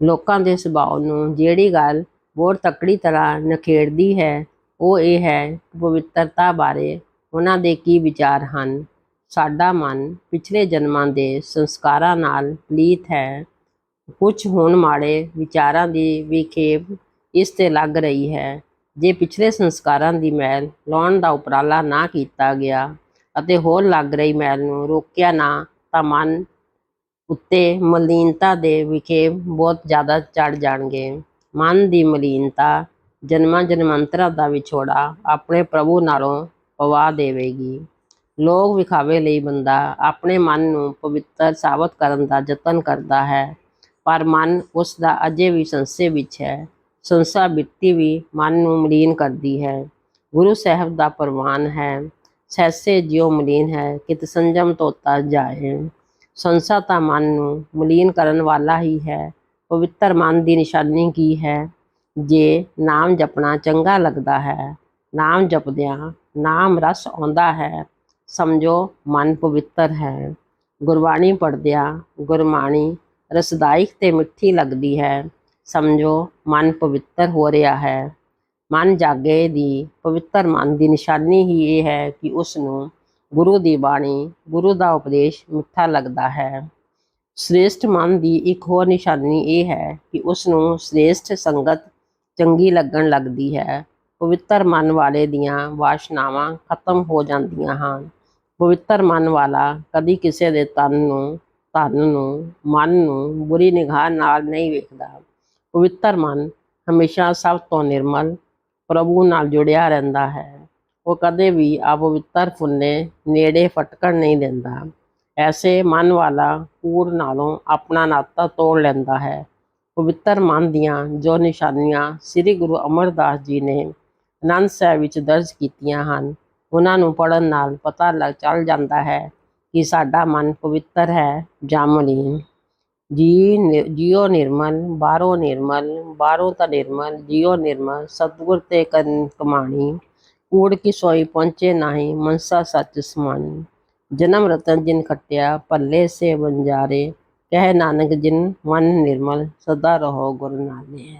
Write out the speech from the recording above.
ਲੋਕਾਂ ਦੇ ਸੁਭਾਅ ਨੂੰ ਜਿਹੜੀ ਗੱਲ ਬਹੁਤ ਤਕੜੀ ਤਰ੍ਹਾਂ ਨਖੇੜਦੀ ਹੈ, ਉਹ ਇਹ ਹੈ ਪਵਿੱਤਰਤਾ ਬਾਰੇ ਉਹਨਾਂ ਦੇ ਕੀ ਵਿਚਾਰ ਹਨ। ਸਾਡਾ ਮਨ ਪਿਛਲੇ ਜਨਮਾਂ ਦੇ ਸੰਸਕਾਰਾਂ ਨਾਲ ਪਲੀਤ ਹੈ। ਕੁਝ ਹੁਣ ਮਾੜੇ ਵਿਚਾਰਾਂ ਦੀ ਵੀ ਖੇਪ ਇਸ ਤੇ ਲੱਗ ਰਹੀ ਹੈ। ਜੇ ਪਿਛਲੇ ਸੰਸਕਾਰਾਂ ਦੀ ਮੈਲ ਲਾਉਣ ਦਾ ਉਪਰਾਲਾ ਨਾ ਕੀਤਾ ਗਿਆ ਅਤੇ ਹੋਰ ਲੱਗ ਰਹੀ ਮੈਲ ਨੂੰ ਰੋਕਿਆ ਨਾ, ਤਾਂ ਮਨ ਉੱਤੇ ਮਲੀਨਤਾ ਦੇ ਵਿਖੇ ਬਹੁਤ ਜ਼ਿਆਦਾ ਚੜ ਜਾਣਗੇ। ਮਨ ਦੀ ਮਲੀਨਤਾ ਜਨਮਾਂ ਜਨਮਾਂਤਰਾਂ ਦਾ ਵਿਛੋੜਾ ਆਪਣੇ ਪ੍ਰਭੂ ਨਾਲੋਂ ਪਵਾ ਦੇਵੇਗੀ। ਲੋਕ ਵਿਖਾਵੇ ਲਈ ਬੰਦਾ ਆਪਣੇ ਮਨ ਨੂੰ ਪਵਿੱਤਰ ਸਾਬਤ ਕਰਨ ਦਾ ਯਤਨ ਕਰਦਾ ਹੈ, ਪਰ ਮਨ ਉਸ ਦਾ ਅਜੇ ਵੀ ਸੰਸ਼ੇ ਵਿੱਚ ਹੈ। ਸੰਸਾ ਬਿਰਤੀ ਵੀ ਮਨ ਨੂੰ ਮਲੀਨ ਕਰਦੀ ਹੈ। ਗੁਰੂ ਸਾਹਿਬ ਦਾ ਪ੍ਰਵਾਨ ਹੈ ਸਹਿਸੇ ਜਿਉ ਮਲੀਨ ਹੈ, ਕਿਤ ਸੰਜਮ ਤੋਤਾ ਜਾਏ ਸੰਸਾ ਤਾਂ ਮਨ ਨੂੰ ਮਲੀਨ ਕਰਨ ਵਾਲਾ ਹੀ ਹੈ, ਪਵਿੱਤਰ ਮਨ ਦੀ ਨਿਸ਼ਾਨੀ ਕੀ ਹੈ? ਜੇ ਨਾਮ ਜਪਣਾ ਚੰਗਾ ਲੱਗਦਾ ਹੈ, ਨਾਮ ਜਪਦਿਆਂ ਨਾਮ ਰਸ ਆਉਂਦਾ ਹੈ, ਸਮਝੋ ਮਨ ਪਵਿੱਤਰ ਹੈ। ਗੁਰਬਾਣੀ ਪੜ੍ਹਦਿਆਂ ਗੁਰਬਾਣੀ ਰਸਦਾਇਕ ਤੇ ਮਿੱਠੀ ਲੱਗਦੀ ਹੈ, ਸਮਝੋ ਮਨ ਪਵਿੱਤਰ ਹੋ ਰਿਹਾ ਹੈ। ਮਨ ਜਾਗੇ ਦੀ ਪਵਿੱਤਰ ਮਨ ਦੀ ਨਿਸ਼ਾਨੀ ਹੀ ਇਹ ਹੈ ਕਿ ਉਸ ਨੂੰ ਗੁਰੂ ਦੀ ਬਾਣੀ, ਗੁਰੂ ਦਾ ਉਪਦੇਸ਼ ਮਿੱਠਾ ਲੱਗਦਾ ਹੈ। ਸ੍ਰੇਸ਼ਟ ਮਨ ਦੀ ਇੱਕ ਹੋਰ ਨਿਸ਼ਾਨੀ ਇਹ ਹੈ ਕਿ ਉਸ ਨੂੰ ਸ੍ਰੇਸ਼ਟ ਸੰਗਤ ਚੰਗੀ ਲੱਗਣ ਲੱਗਦੀ ਹੈ। ਪਵਿੱਤਰ ਮਨ ਵਾਲੇ ਦੀਆਂ ਵਾਸ਼ਨਾਵਾਂ ਖਤਮ ਹੋ ਜਾਂਦੀਆਂ ਹਨ। ਪਵਿੱਤਰ ਮਨ ਵਾਲਾ ਕਦੀ ਕਿਸੇ ਦੇ ਤਨ ਨੂੰ, ਧਨ ਨੂੰ, ਮਨ ਨੂੰ ਬੁਰੀ ਨਿਗਾਹ ਨਾਲ ਨਹੀਂ ਵੇਖਦਾ। ਪਵਿੱਤਰ ਮਨ ਹਮੇਸ਼ਾ ਸਭ ਤੋਂ ਨਿਰਮਲ, ਪ੍ਰਭੂ ਨਾਲ ਜੁੜਿਆ ਰਹਿੰਦਾ ਹੈ। ਉਹ ਕਦੇ ਵੀ ਅਪਵਿੱਤਰ ਫੁੰਨੇ ਨੇੜੇ ਫਟਕਣ ਨਹੀਂ ਦਿੰਦਾ। ਐਸੇ ਮਨ ਵਾਲਾ ਕੂੜ ਨਾਲੋਂ ਆਪਣਾ ਨਾਤਾ ਤੋੜ ਲੈਂਦਾ ਹੈ। ਪਵਿੱਤਰ ਮਨ ਦੀਆਂ ਜੋ ਨਿਸ਼ਾਨੀਆਂ ਸ੍ਰੀ ਗੁਰੂ ਅਮਰਦਾਸ ਜੀ ਨੇ ਆਨੰਦ ਸਾਹਿਬ ਵਿੱਚ ਦਰਜ ਕੀਤੀਆਂ ਹਨ, ਉਹਨਾਂ ਨੂੰ ਪੜਨ ਨਾਲ ਪਤਾ ਲੱਗ ਚੱਲ ਜਾਂਦਾ ਹੈ ਕਿ ਸਾਡਾ ਮਨ ਪਵਿੱਤਰ ਹੈ ਜਾਂ ਮਲੀਨ। ਜੀ ਨਿ- ਜਿਉ ਨਿਰਮਲ, ਬਾਹਰੋਂ ਨਿਰਮਲ, ਬਾਹਰੋਂ ਤਾਂ ਨਿਰਮਲ, ਜਿਉ ਨਿਰਮਲ, ਸਤਿਗੁਰ ਤੇ ਕਨ ਕਮਾਣੀ। ਕੂੜ ਕੀ ਸੋਈ ਪਹੁੰਚੇ ਨਾਹੀ ਮਨਸਾ ਸੱਚ ਸਮਾਨੀ ਜਨਮ ਰਤਨ ਜਿਨ ਖਟਿਆ, ਭੱਲੇ ਸੇ ਬੰਜਾਰੇ ਕਹਿ ਨਾਨਕ ਜਿਨ ਮਨ ਨਿਰਮਲ, ਸਦਾ ਰਹੋ ਗੁਰ ਨਾਲੇ।